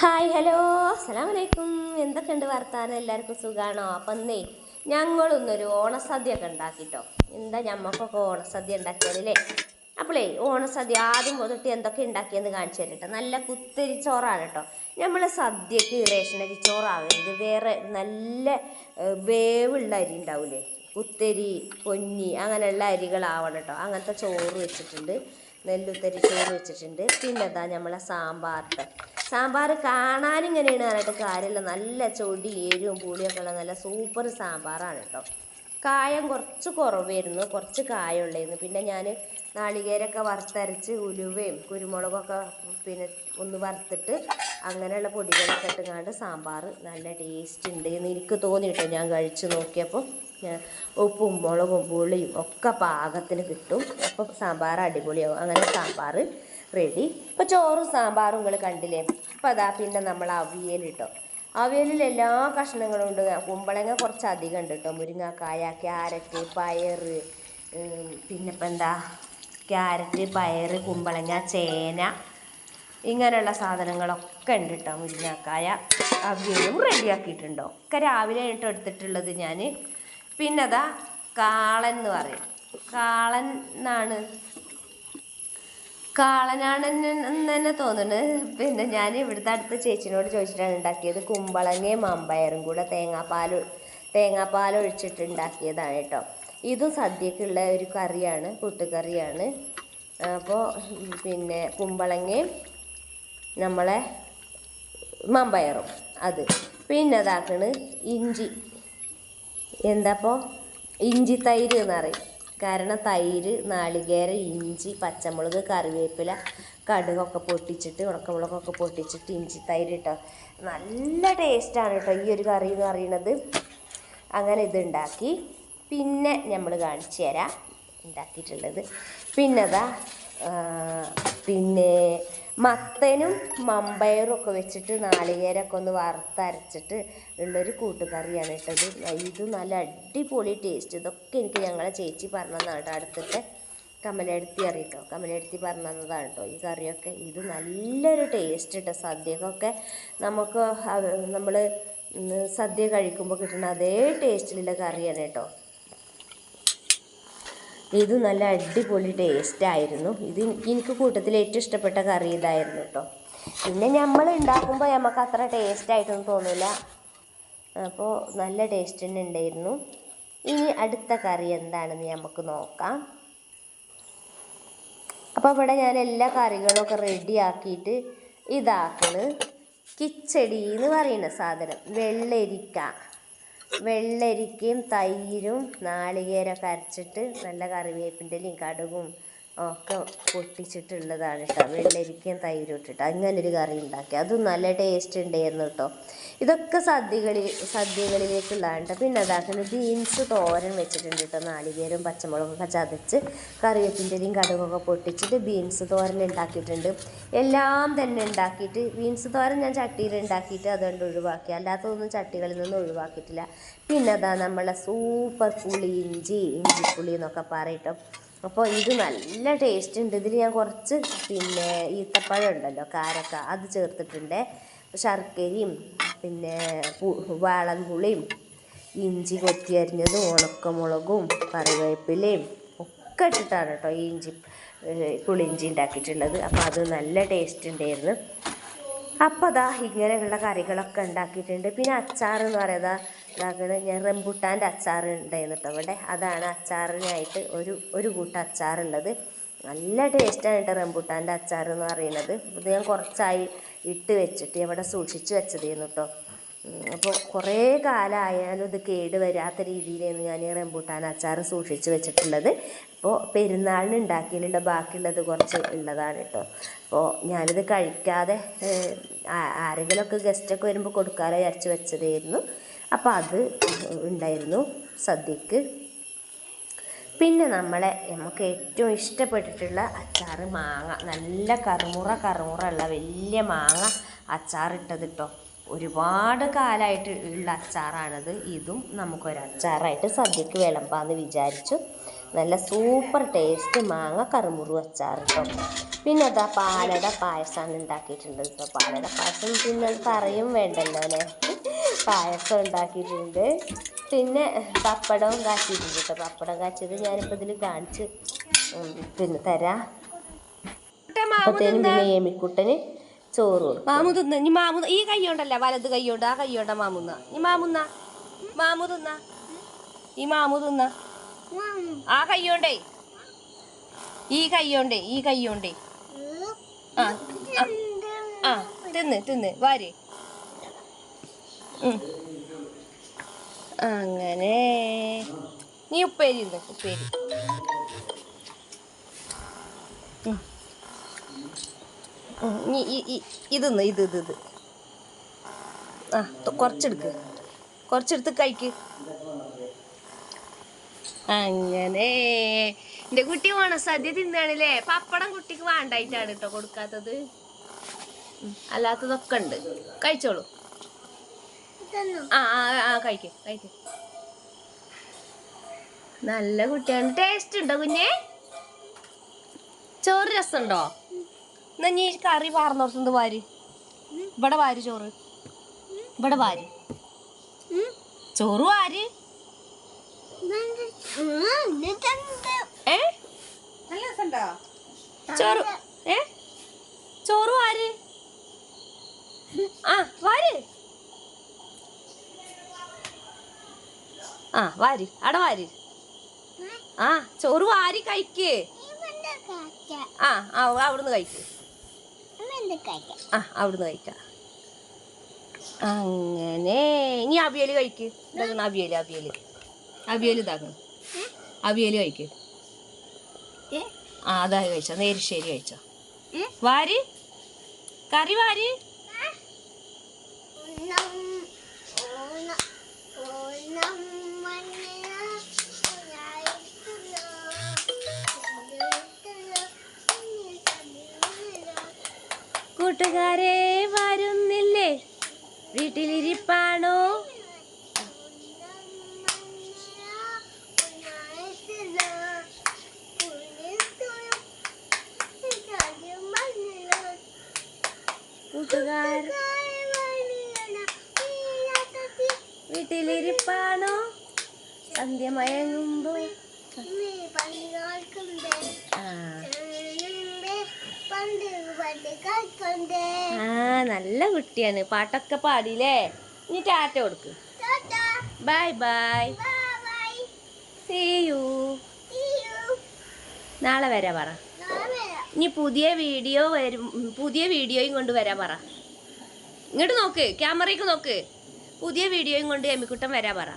Hi hello. അസ്സാം വലൈക്കും എന്തൊക്കെയുണ്ട് വർത്താനം? എല്ലാവർക്കും സുഖമാണോ അപ്പം എന്നേ ഞങ്ങളൊന്നൊരു ഓണസദ്യ ഒക്കെ ഉണ്ടാക്കിട്ടോ. എന്താ ഞമ്മക്കൊക്കെ ഓണസദ്യ ഉണ്ടാക്കിയാലേ അപ്പോളേ ഓണസദ്യ ആദ്യം മുതട്ട് എന്തൊക്കെ ഉണ്ടാക്കിയെന്ന് കാണിച്ചു തരട്ടോ. നല്ല കുത്തരി ചോറാണ് കേട്ടോ നമ്മൾ സദ്യക്ക് റേഷനരി ചോറാകരുത് വേറെ നല്ല വേവുള്ള അരി ഉണ്ടാവില്ലേ കുത്തരി പൊന്നി അങ്ങനെയുള്ള അരികളാവണം കേട്ടോ അങ്ങനത്തെ ചോറ് വെച്ചിട്ടുണ്ട്. നെല്ലുത്തരി ചോറ് വെച്ചിട്ടുണ്ട്. പിന്നെ എന്താ നമ്മളെ സാമ്പാറിട്ട് സാമ്പാർ കാണാൻ ഇങ്ങനെയാണ് പറഞ്ഞിട്ട് കാര്യമില്ല. നല്ല ചൊടി എരിവും പുളിയൊക്കെ ഉള്ള നല്ല സൂപ്പർ സാമ്പാറാണ് കേട്ടോ. കായം കുറച്ച് കുറവായിരുന്നു കുറച്ച് കായം ഉള്ളായിരുന്നു. പിന്നെ ഞാൻ നാളികേരൊക്കെ വറുത്തരച്ച് ഉലുവയും കുരുമുളകൊക്കെ പിന്നെ ഒന്ന് വറുത്തിട്ട് അങ്ങനെയുള്ള പൊടികളൊക്കെ ഇട്ടുങ്ങാണ്ട് സാമ്പാർ നല്ല ടേസ്റ്റ് ഉണ്ട് എന്ന് എനിക്ക് തോന്നിയിട്ടോ ഞാൻ കഴിച്ച് നോക്കിയപ്പോൾ ഞാൻ ഉപ്പും മുളകും പുളിയും ഒക്കെ പാകത്തിന് കിട്ടും. അപ്പോൾ സാമ്പാർ അടിപൊളിയാവും. അങ്ങനെ സാമ്പാർ റെഡി ഇപ്പോൾ ചോറും സാമ്പാറും നിങ്ങൾ കണ്ടില്ലേ? അപ്പോൾ അതാ പിന്നെ നമ്മൾ അവിയൽ കേട്ടോ അവിയലിൽ എല്ലാ കഷ്ണങ്ങളും ഉണ്ട്. കുമ്പളങ്ങ കുറച്ച് അധികം ഉണ്ട് കേട്ടോ മുരിങ്ങക്കായ ക്യാരറ്റ് പയർ പിന്നെ ഇപ്പം എന്താ? ക്യാരറ്റ് പയർ കുമ്പളങ്ങ ചേന ഇങ്ങനെയുള്ള സാധനങ്ങളൊക്കെ ഉണ്ട് കേട്ടോ മുരിങ്ങക്കായ അവിയലും റെഡിയാക്കിയിട്ടുണ്ടോ ഒക്കെ രാവിലെ ആയിട്ട് എടുത്തിട്ടുള്ളത് ഞാൻ പിന്നെ അതാ കാളൻ എന്ന് പറയും. കാളൻ എന്നാണ്? കാളനാണെന്ന് തന്നെ തോന്നുന്നു. പിന്നെ ഞാൻ ഇവിടുത്തെ അടുത്ത ചേച്ചിനോട് ചോദിച്ചിട്ടാണ് ഉണ്ടാക്കിയത്. കുമ്പളങ്ങയും മമ്പയറും കൂടെ തേങ്ങാപ്പാൽ തേങ്ങാപ്പാൽ ഒഴിച്ചിട്ട് ഉണ്ടാക്കിയതാണ് കേട്ടോ. ഇതും സദ്യക്കുള്ള ഒരു കറിയാണ് കൂട്ടുകറിയാണ്. അപ്പോൾ പിന്നെ കുമ്പളങ്ങയും നമ്മളെ മമ്പയറും അത്. പിന്നെ അതാക്കണ് ഇഞ്ചി. എന്താപ്പോൾ ഇഞ്ചി തൈര് എന്ന് പറയും. കാരണം തൈര് നാളികേര ഇഞ്ചി പച്ചമുളക് കറിവേപ്പില കടുകൊക്കെ പൊട്ടിച്ചിട്ട് ഉണക്കമുളകൊക്കെ പൊട്ടിച്ചിട്ട് ഇഞ്ചി തൈര് കേട്ടോ നല്ല ടേസ്റ്റാണ് കേട്ടോ ഈ ഒരു കറി എന്ന് പറയുന്നത്. അങ്ങനെ ഇതുണ്ടാക്കി പിന്നെ നമ്മൾ കാണിച്ചു തരാം. ഉണ്ടാക്കിയിട്ടുള്ളത് പിന്നെതാ പിന്നെ മത്തനും മമ്പയറും ഒക്കെ വെച്ചിട്ട് നാളികേരമൊക്കെ ഒന്ന് വറുത്തരച്ചിട്ട് ഉള്ളൊരു കൂട്ടുകറിയാണ് ഇട്ടത് ഇത്. നല്ല അടിപൊളി ടേസ്റ്റ് ഇതൊക്കെ എനിക്ക് ഞങ്ങളെ ചേച്ചി പറഞ്ഞതാണ് കേട്ടോ അടുത്തിട്ട് കമലെടുത്തി അറിയിട്ടോ. കമലെടുത്തി പറഞ്ഞു തന്നതാണ് കേട്ടോ ഈ കറിയൊക്കെ. ഇത് നല്ലൊരു ടേസ്റ്റ് കേട്ടോ. സദ്യക്കൊക്കെ നമുക്ക് നമ്മൾ സദ്യ കഴിക്കുമ്പോൾ കിട്ടുന്ന അതേ ടേസ്റ്റിലുള്ള കറിയാണ് കേട്ടോ. ഇത് നല്ല അടിപൊളി ടേസ്റ്റ് ആയിരുന്നു. ഇത് എനിക്ക് കൂട്ടത്തിൽ ഏറ്റവും ഇഷ്ടപ്പെട്ട കറി ഇതായിരുന്നു കേട്ടോ പിന്നെ നമ്മൾ ഉണ്ടാക്കുമ്പോൾ നമുക്ക് അത്ര ടേസ്റ്റ് ആയിട്ടൊന്നും തോന്നില്ല അപ്പോൾ നല്ല ടേസ്റ്റ് തന്നെ ഉണ്ടായിരുന്നു ഇനി അടുത്ത കറി എന്താണെന്ന് നമുക്ക് നോക്കാം. അപ്പോൾ ഇവിടെ ഞാൻ എല്ലാ കറികളൊക്കെ റെഡിയാക്കിയിട്ട് ഇതാക്കണ്. കിച്ചടി എന്ന് പറയുന്ന സാധനം. വെള്ളരിക്ക. വെള്ളരിക്കയും തൈരും നാളികേരമൊക്കെ അരച്ചിട്ട് നല്ല കറിവേപ്പിന്റെ ഇലയും കടുകും ഒക്കെ പൊട്ടിച്ചിട്ടുള്ളതാണ് കേട്ടോ. വെള്ളരിക്കയും തൈരും ഇട്ടിട്ട്. അങ്ങനെ ഒരു കറി ഉണ്ടാക്കി. അതും നല്ല ടേസ്റ്റ് ഉണ്ടായിരുന്നു കേട്ടോ. ഇതൊക്കെ സദ്യകളിൽ സദ്യകളിലേക്കുള്ളതാണ് കേട്ടോ. പിന്നെ അതാക്കുന്നത് ബീൻസ് തോരൻ വെച്ചിട്ടുണ്ട് കേട്ടോ. നാളികേരും പച്ചമുളകൊക്കെ ചതച്ച് കറിവേപ്പിന്റെയും കടുകൊക്കെ പൊട്ടിച്ചിട്ട് ബീൻസ് തോരൻ ഉണ്ടാക്കിയിട്ടുണ്ട്. എല്ലാം തന്നെ ഉണ്ടാക്കിയിട്ട് ബീൻസ് തോരൻ ഞാൻ ചട്ടിയിൽ ഉണ്ടാക്കിയിട്ട് അതുകൊണ്ട് ഒഴിവാക്കി. അല്ലാത്തതൊന്നും ചട്ടികളിൽ നിന്ന് ഒഴിവാക്കിയിട്ടില്ല. പിന്നെ അതാ നമ്മളെ സൂപ്പർ പുളി ഇഞ്ചി ഇഞ്ചിപ്പുളി എന്നൊക്കെ പറയട്ടോ അപ്പോൾ ഇത് നല്ല ടേസ്റ്റ് ഉണ്ട്. ഇതിൽ ഞാൻ കുറച്ച് പിന്നെ ഈത്തപ്പഴം ഉണ്ടല്ലോ കാരക്ക അത് ചേർത്തിട്ടുണ്ട്. ശർക്കരയും പിന്നെ വാളൻപുളിയും ഇഞ്ചി കൊത്തി അരിഞ്ഞതും ഉണക്കമുളകും കറിവേപ്പിലയും ഒക്കെ ഇട്ടിട്ടാണ് കേട്ടോ ഈ ഇഞ്ചി പുളിഞ്ചി ഉണ്ടാക്കിയിട്ടുള്ളത്. അപ്പോൾ അത് നല്ല ടേസ്റ്റ് ഉണ്ടായിരുന്നു. അപ്പോൾ അതാ ഇങ്ങനെയുള്ള കറികളൊക്കെ ഉണ്ടാക്കിയിട്ടുണ്ട്. പിന്നെ അച്ചാർ എന്ന് പറയുന്നത് ഇതാക്കുന്നത് ഞാൻ റംബുട്ടാന്റെ അച്ചാർ ഉണ്ടായിരുന്നു കേട്ടോ ഇവിടെ. അതാണ് അച്ചാറിനായിട്ട് ഒരു ഒരു കൂട്ടം അച്ചാറുള്ളത്. നല്ല ടേസ്റ്റാണ് കേട്ടോ റംബുട്ടാന്റെ അച്ചാർ എന്ന് പറയുന്നത്. ഇത് ഞാൻ കുറച്ചായി ഇട്ട് വെച്ചിട്ട് ഇവിടെ സൂക്ഷിച്ച് വെച്ചതായിരുന്നു കേട്ടോ. അപ്പോൾ കുറേ കാലമായാലും ഇത് കേട് വരാത്ത രീതിയിലാണ് ഞാൻ ഈ റംബൂട്ടാൻ അച്ചാർ സൂക്ഷിച്ച് വെച്ചിട്ടുള്ളത്. അപ്പോൾ പെരുന്നാളിന് ഉണ്ടാക്കിയിട്ടുണ്ട് ബാക്കിയുള്ളത് കുറച്ച് ഉള്ളതാണ് കേട്ടോ അപ്പോൾ ഞാനിത് കഴിക്കാതെ ആരെങ്കിലുമൊക്കെ ഗസ്റ്റൊക്കെ വരുമ്പോൾ കൊടുക്കാതെ വിചാരിച്ച് വെച്ചതായിരുന്നു. അപ്പോൾ അത് ഉണ്ടായിരുന്നു സദ്യക്ക്. പിന്നെ നമ്മളെ നമുക്ക് ഏറ്റവും ഇഷ്ടപ്പെട്ടിട്ടുള്ള അച്ചാർ മാങ്ങ. നല്ല കറുമുറ കറുമുറ ഉള്ള വലിയ മാങ്ങ അച്ചാറിട്ടത് കേട്ടോ ഒരുപാട് കാലമായിട്ട് ഉള്ള അച്ചാറാണത്. ഇതും നമുക്കൊരു അച്ചാറായിട്ട് സദ്യക്ക് വിളമ്പാന്ന് വിചാരിച്ചു. നല്ല സൂപ്പർ ടേസ്റ്റ് മാങ്ങ കറുമുറു അച്ചാർ കേട്ടോ പിന്നെ അതാ പാലട പായസമാണ് ഉണ്ടാക്കിയിട്ടുണ്ട് കേട്ടോ പാലട പായസം പിന്നെ പറയും വേണ്ടല്ലോ അല്ലേ പായസം ഉണ്ടാക്കിയിട്ടുണ്ട്. പിന്നെ പപ്പടവും കാച്ചിയിട്ടുണ്ട് കേട്ടോ പപ്പടം കാച്ചിയത് ഞാനിപ്പോൾ ഇതിൽ കാണിച്ച് പിന്നെ തരാം. അപ്പത്തേനും പിന്നെ ഏമിക്കുട്ടന് ചോറ് മാമു തിന്ന്. ഇനി മാമു ഈ കൈ കൊണ്ടല്ല വലത് കൈ ആ കൈ കൊണ്ട മാമുന്ന ഇനി മാമുന്ന മാമു തിന്ന. ഈ മാമു തിന്ന. ആ കൈ കൊണ്ടേ. ഈ കൈ കൊണ്ടേ ഈ കൈ കൊണ്ടേ. ആ ആ, തിന്ന് തിന്ന്. വാര്. അങ്ങനെ. നീ ഉപ്പേരി ഉപ്പേരി. നീ ഇതൊന്ന് ഇത് ഇത് ഇത്. ആ കുറച്ചെടുക്ക്. കുറച്ചെടുത്ത് കഴിക്ക്. അങ്ങനെ. എന്റെ കുട്ടി ഓണസദ്യ തിന്നാണല്ലേ? പപ്പടം കുട്ടിക്ക് വേണ്ടായിട്ടാണ് കേട്ടോ കൊടുക്കാത്തത്. അല്ലാത്തതൊക്കെ ഉണ്ട്. കഴിച്ചോളൂ. ആ ആ ആ കഴിക്കേ കഴിക്ക്. നല്ല കുട്ടിയാണ്. ടേസ്റ്റ് ഉണ്ടോ കുഞ്ഞേ? ചോറ് രസമുണ്ടോ? എന്നാ നീ കറി പാർന്നോർത്തുന്നത് വാര്? ഇവിടെ വാര് ചോറ്. ഇവിടെ വാര്. ചോറ് വാര്. ചോറ് ഏ? ചോറ് വാര്. ആ വാര്. ആ വാര്. അട വാര്. ആ ചോറ് വാരി കഴിക്ക്. ആ ആ അവിടുന്ന് കഴിക്ക്. ആ അവിടുന്ന് കഴിക്കാം. അങ്ങനെ. ഇനി അവിയൽ കഴിക്ക്. ഇതാക്കണം അവിയൽ അവിയൽ അവിയൽ ഇതാക്കണം അവിയൽ കഴിക്ക്. ആ അതാ കഴിച്ചോ. നേരിശ്ശേരി കഴിച്ചോ. വാരി. കറി വാരി. കൂട്ടുകാരെ വരുന്നില്ലേ? വീട്ടിലിരിപ്പാണോ? വീട്ടിലിരിപ്പാണോ? സന്ധ്യ മയങ്ങുമ്പോ ആ. ആ നല്ല കുട്ടിയാണ്. പാട്ടൊക്കെ പാടിയില്ലേ? ഇനി ടാറ്റ കൊടുക്ക്. ബൈ ബൈ സീ യു നാളെ വരാ പറ. ഇനി പുതിയ വീഡിയോ വരും. പുതിയ വീഡിയോയും കൊണ്ട് വരാൻ പറ. ഇങ്ങോട്ട് നോക്ക്. ക്യാമറയ്ക്ക് നോക്ക്. പുതിയ വീഡിയോയും കൊണ്ട് എമ്മിക്കുട്ടം വരാ പറ.